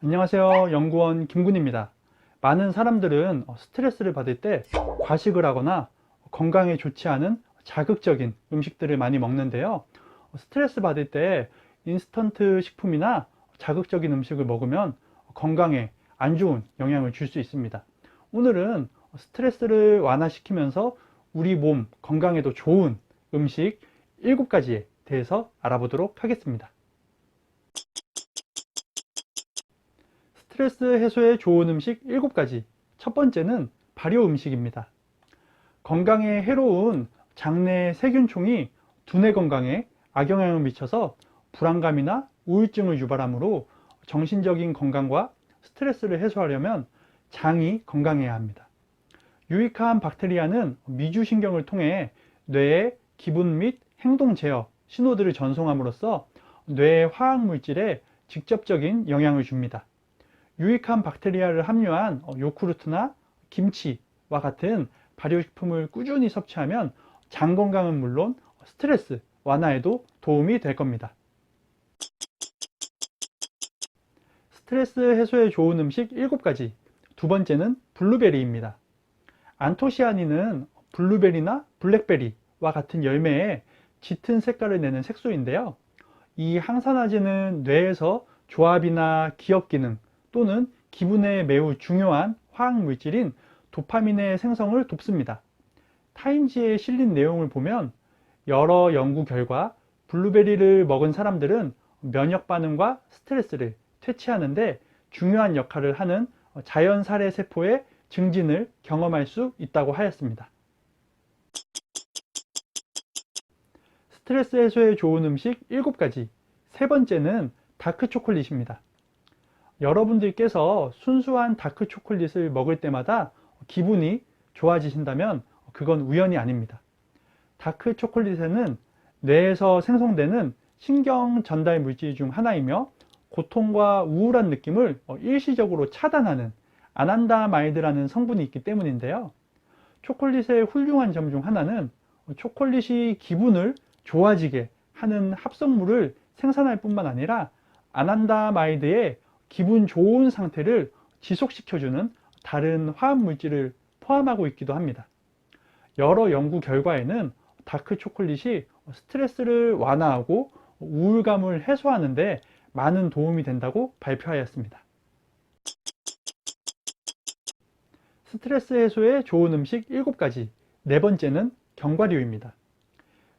안녕하세요. 연구원 김군입니다. 많은 사람들은 어, 스트레스를 받을 때 과식을 하거나 건강에 좋지 않은 자극적인 음식들을 많이 먹는데요. 어, 스트레스 받을 때 인스턴트 식품이나 자극적인 음식을 먹으면 건강에 안 좋은 영향을 줄 수 있습니다. 오늘은 스트레스를 완화시키면서 우리 몸 건강에도 좋은 음식 7가지에 대해서 알아보도록 하겠습니다. 스트레스 해소에 좋은 음식 7가지. 첫 번째는 발효 음식입니다. 건강에 해로운 장내 세균총이 두뇌 건강에 악영향을 미쳐서 불안감이나 우울증을 유발하므로 정신적인 건강과 스트레스를 해소하려면 장이 건강해야 합니다. 유익한 박테리아는 미주신경을 통해 뇌의 기분 및 행동 제어 신호들을 전송함으로써 뇌의 화학 물질에 직접적인 영향을 줍니다. 유익한 박테리아를 함유한 요구르트나 김치와 같은 발효식품을 꾸준히 섭취하면 장 건강은 물론 스트레스 완화에도 도움이 될 겁니다. 스트레스 해소에 좋은 음식 7가지. 두 번째는 블루베리입니다. 안토시아닌은 블루베리나 블랙베리와 같은 열매에 짙은 색깔을 내는 색소인데요. 이 항산화제는 뇌에서 조합이나 기억 기능 또는 기분에 매우 중요한 화학 물질인 도파민의 생성을 돕습니다. 타임지에 실린 내용을 보면 여러 연구 결과 블루베리를 먹은 사람들은 면역 반응과 스트레스를 퇴치하는데 중요한 역할을 하는 자연 살해 세포의 증진을 경험할 수 있다고 하였습니다. 스트레스 해소에 좋은 음식 7가지. 세 번째는 다크 초콜릿입니다. 여러분들께서 순수한 다크 초콜릿을 먹을 때마다 기분이 좋아지신다면 그건 우연이 아닙니다. 다크 초콜릿에는 뇌에서 생성되는 신경 전달 물질 중 하나이며 고통과 우울한 느낌을 일시적으로 차단하는 아난다마이드라는 성분이 있기 때문인데요. 초콜릿의 훌륭한 점 중 하나는 초콜릿이 기분을 좋아지게 하는 합성물을 생산할 뿐만 아니라 아난다마이드의 기분 좋은 상태를 지속시켜주는 다른 화학 물질을 포함하고 있기도 합니다. 여러 연구 결과에는 다크 초콜릿이 스트레스를 완화하고 우울감을 해소하는데 많은 도움이 된다고 발표하였습니다. 스트레스 해소에 좋은 음식 7가지. 네 번째는 견과류입니다.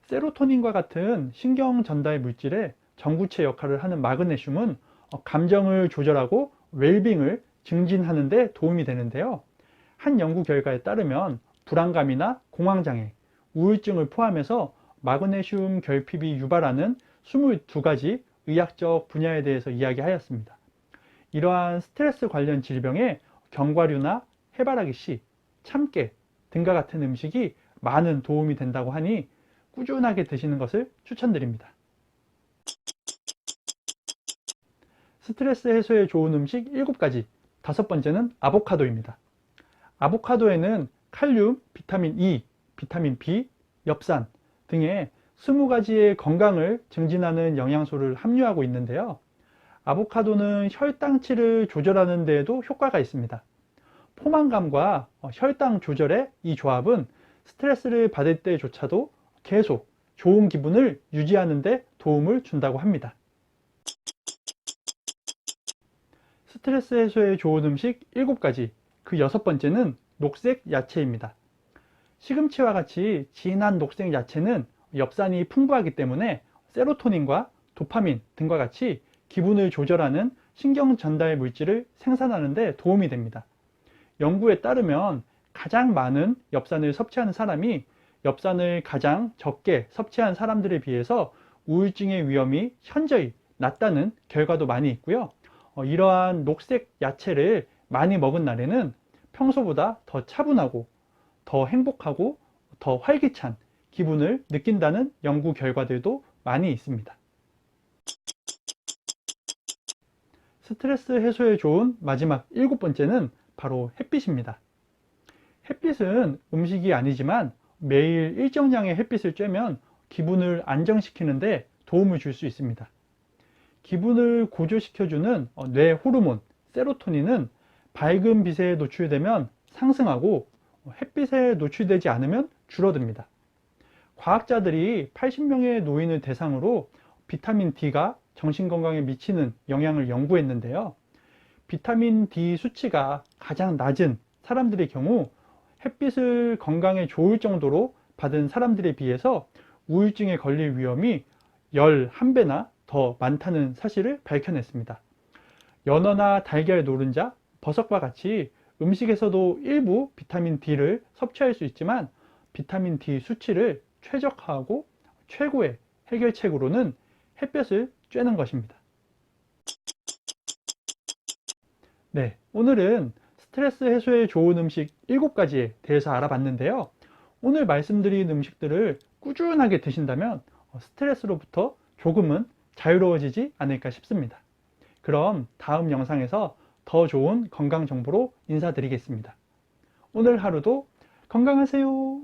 세로토닌과 같은 신경 전달 물질의 전구체 역할을 하는 마그네슘은 감정을 조절하고 웰빙을 증진하는 데 도움이 되는데요. 한 연구 결과에 따르면 불안감이나 공황장애, 우울증을 포함해서 마그네슘 결핍이 유발하는 22가지 의학적 분야에 대해서 이야기하였습니다. 이러한 스트레스 관련 질병에 견과류나 해바라기 씨, 참깨 등과 같은 음식이 많은 도움이 된다고 하니 꾸준하게 드시는 것을 추천드립니다. 스트레스 해소에 좋은 음식 7가지. 다섯 번째는 아보카도입니다. 아보카도에는 칼륨, 비타민 E, 비타민 B, 엽산 등의 20가지의 건강을 증진하는 영양소를 함유하고 있는데요. 아보카도는 혈당치를 조절하는 데에도 효과가 있습니다. 포만감과 혈당 조절의 이 조합은 스트레스를 받을 때조차도 계속 좋은 기분을 유지하는 데 도움을 준다고 합니다. 스트레스 해소에 좋은 음식 7가지. 그 여섯 번째는 녹색 야채입니다. 시금치와 같이 진한 녹색 야채는 엽산이 풍부하기 때문에 세로토닌과 도파민 등과 같이 기분을 조절하는 신경 전달 물질을 생산하는 데 도움이 됩니다. 연구에 따르면 가장 많은 엽산을 섭취하는 사람이 엽산을 가장 적게 섭취한 사람들에 비해서 우울증의 위험이 현저히 낮다는 결과도 많이 있고요. 어, 이러한 녹색 야채를 많이 먹은 날에는 평소보다 더 차분하고 더 행복하고 더 활기찬 기분을 느낀다는 연구 결과들도 많이 있습니다. 스트레스 해소에 좋은 마지막 일곱 번째는 바로 햇빛입니다. 햇빛은 음식이 아니지만 매일 일정량의 햇빛을 쬐면 기분을 안정시키는데 도움을 줄 수 있습니다. 기분을 고조시켜주는 어, 뇌 호르몬 세로토닌은 밝은 빛에 노출되면 상승하고 햇빛에 노출되지 않으면 줄어듭니다. 과학자들이 80명의 노인을 대상으로 비타민 D가 정신건강에 미치는 영향을 연구했는데요. 비타민 D 수치가 가장 낮은 사람들의 경우 햇빛을 건강에 좋을 정도로 받은 사람들에 비해서 우울증에 걸릴 위험이 11배나 더 많다는 사실을 밝혀냈습니다. 연어나 달걀 노른자, 버섯과 같이 음식에서도 일부 비타민 D를 섭취할 수 있지만 비타민 D 수치를 최적화하고 최고의 해결책으로는 햇볕을 쬐는 것입니다. 네, 오늘은 스트레스 해소에 좋은 음식 7가지에 대해서 알아봤는데요. 오늘 말씀드린 음식들을 꾸준하게 드신다면 스트레스로부터 조금은 자유로워지지 않을까 싶습니다. 그럼 다음 영상에서 더 좋은 건강 정보로 인사드리겠습니다. 오늘 하루도 건강하세요.